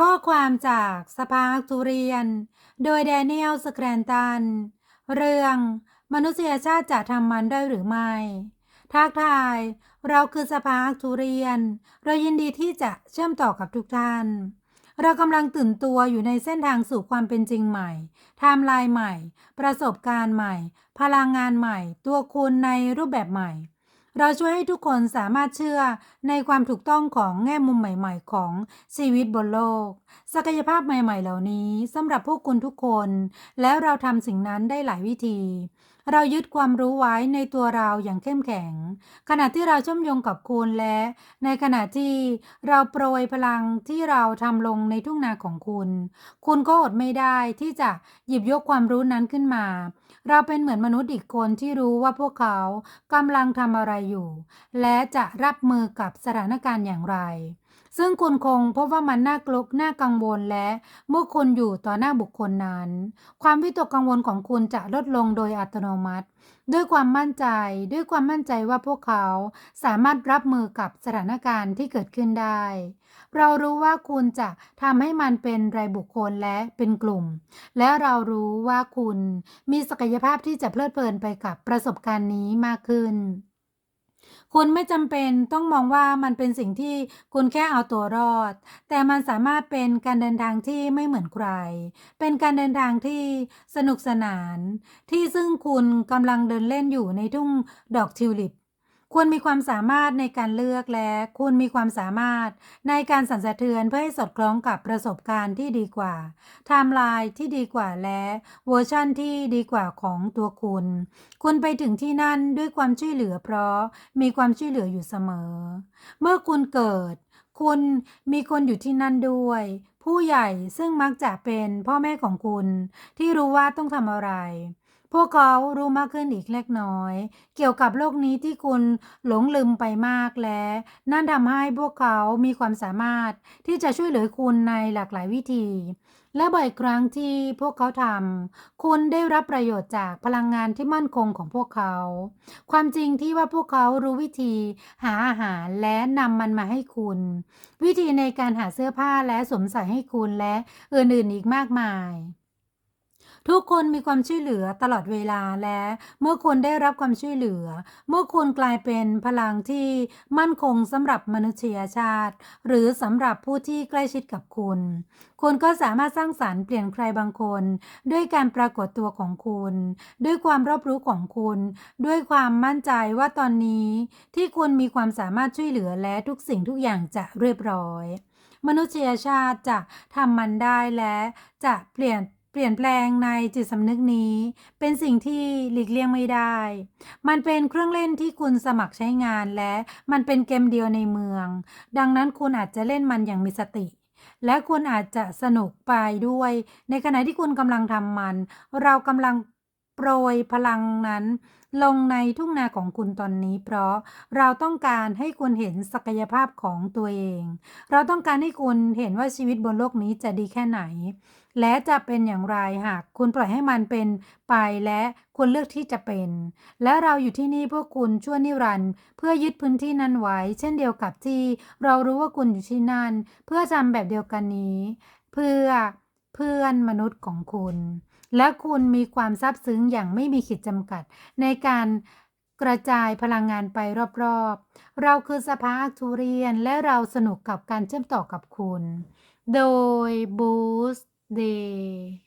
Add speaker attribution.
Speaker 1: ข้อความจากสภาอักทูเรียน โดยแดเนียลสแกรนตัน เรื่องมนุษยชาติจะทำมันได้หรือไม่ ทักทาย เราคือสภาอักทูเรียน เรายินดีที่จะเชื่อมต่อกับทุกท่าน เรากำลังตื่นตัวอยู่ในเส้นทางสู่ความเป็นจริงใหม่ไทม์ไลน์ใหม่ ประสบการณ์ใหม่ พลังงานใหม่ ตัวคุณในรูปแบบใหม่ เราช่วยให้ทุกคนสามารถเชื่อในความถูกต้องของแง่มุมใหม่ ๆ ของชีวิตบนโลก ศักยภาพใหม่ ๆ เหล่านี้สำหรับพวกคุณทุกคน แล้วเราทำสิ่งนั้นได้หลายวิธี เรายึดความรู้ไว้ในตัวเราอย่างเข้มแข็ง ขณะที่เราเชื่อมโยงกับคุณและ ในขณะที่เราโปรยพลังที่เราทำลงในทุ่งนาของคุณ คุณก็อดไม่ได้ที่จะหยิบยกความรู้นั้นขึ้นมา เราเป็นเหมือนมนุษย์อีกคนที่รู้ว่าพวกเขากำลังทำอะไรอยู่ และจะรับมือกับสถานการณ์อย่างไร ซึ่งคุณคงพบว่ามันน่ากลัวน่ากังวลและเมื่อคุณอยู่ต่อหน้าบุคคลนั้น ความวิตกกังวลของคุณจะลดลงโดยอัตโนมัติ ด้วยความมั่นใจ ด้วยความมั่นใจว่าพวกเขาสามารถรับมือกับสถานการณ์ที่เกิดขึ้นได้ เรารู้ว่าคุณจะทำให้มันเป็นรายบุคคลและเป็นกลุ่ม และเรารู้ว่าคุณมีศักยภาพที่จะเพลิดเพลินไปกับประสบการณ์นี้มากขึ้น คุณไม่จำเป็นต้องมองว่ามันเป็นสิ่งที่คุณแค่เอาตัวรอด แต่มันสามารถเป็นการเดินทางที่ไม่เหมือนใคร เป็นการเดินทางที่สนุกสนาน ที่ซึ่งคุณกำลังเดินเล่นอยู่ในทุ่งดอกทิวลิป คุณมีความสามารถในการเลือกและคุณมีความสามารถในการสั่นสะเทือนเพื่อให้สอดคล้องกับประสบการณ์ที่ดีกว่าไทม์ไลน์ที่ดีกว่าและเวอร์ชั่นที่ดีกว่าของตัวคุณ คุณไปถึงที่นั่นด้วยความช่วยเหลือเพราะมีความช่วยเหลืออยู่เสมอ เมื่อคุณเกิด คุณมีคนอยู่ที่นั่นด้วย ผู้ใหญ่ซึ่งมักจะเป็นพ่อแม่ของคุณที่รู้ว่าต้องทำอะไร พวกเขารู้มากขึ้นอีกเล็กน้อย เกี่ยวกับโลกนี้ที่คุณหลงลืมไปมากและนั่นทำให้พวกเขามีความสามารถที่จะช่วยเหลือคุณในหลากหลายวิธี และบ่อยครั้งที่พวกเขาทำคุณได้รับประโยชน์จากพลังงานที่มั่นคงของพวกเขา ความจริงที่ว่าพวกเขารู้วิธีหาอาหารและนำมันมาให้คุณ วิธีในการหาเสื้อผ้าและสวมใส่ให้คุณและอื่นๆอีกมากมาย ทุกคนมีความช่วยเหลือตลอดเวลาและ เมื่อคุณได้รับความช่วยเหลือ เมื่อคุณกลายเป็นพลังที่มั่นคงสำหรับมนุษยชาติ หรือสำหรับผู้ที่ใกล้ชิดกับคุณ คุณก็สามารถสร้างสารรค์เปลี่ยนใครบางคน ด้วยการปรากฏตัวของคุณ ด้วยความรอบรู้ของคุณ ด้วยความมั่นใจว่าตอนนี้ที่คุณมีความสามารถช่วยเหลือและทุกสิ่งทุกอย่างจะเรียบร้อย มนุษยชาติจะทำมันได้และจะเปลี่ยน ปลี่ยนแปลงในจิตสำนึกนี้ เป็นสิ่งที่หลีกเลี่ยงไม่ได้ มันเป็นเครื่องเล่นที่คุณสมัครใช้งานและมันเป็นเกมเดียวในเมือง ดังนั้นคุณอาจจะเล่นมันอย่างมีสติ และคุณอาจจะสนุกไปด้วย ในขณะที่คุณกำลังทำมัน เรากำลัง โปรยพลังนั้น ลงในทุ่งนาของคุณตอนนี้ เพราะเราต้องการให้คุณเห็นศักยภาพของตัวเอง เราต้องการให้คุณเห็นว่าชีวิตบนโลกนี้จะดีแค่ไหน และจะเป็นอย่างไรหากคุณปล่อยให้มันเป็นไปและคุณเลือกที่จะเป็น และเราอยู่ที่นี่เพื่อคุณชั่วนิรันดร์เพื่อยึดพื้นที่นั้นไว้ เช่นเดียวกับที่ เรารู้ว่าคุณอยู่ที่นั่น เพื่อทำแบบเดียวกันนี้ เพื่อเพื่อนมนุษย์ของคุณ และคุณมีความซาบซึ้งอย่างไม่มีขีดจำกัด ในการกระจายพลังงานไปรอบๆ เราคือสภาอักทูเรียนและเราสนุกกับการเชื่อมต่อกับคุณ โดย Boost Day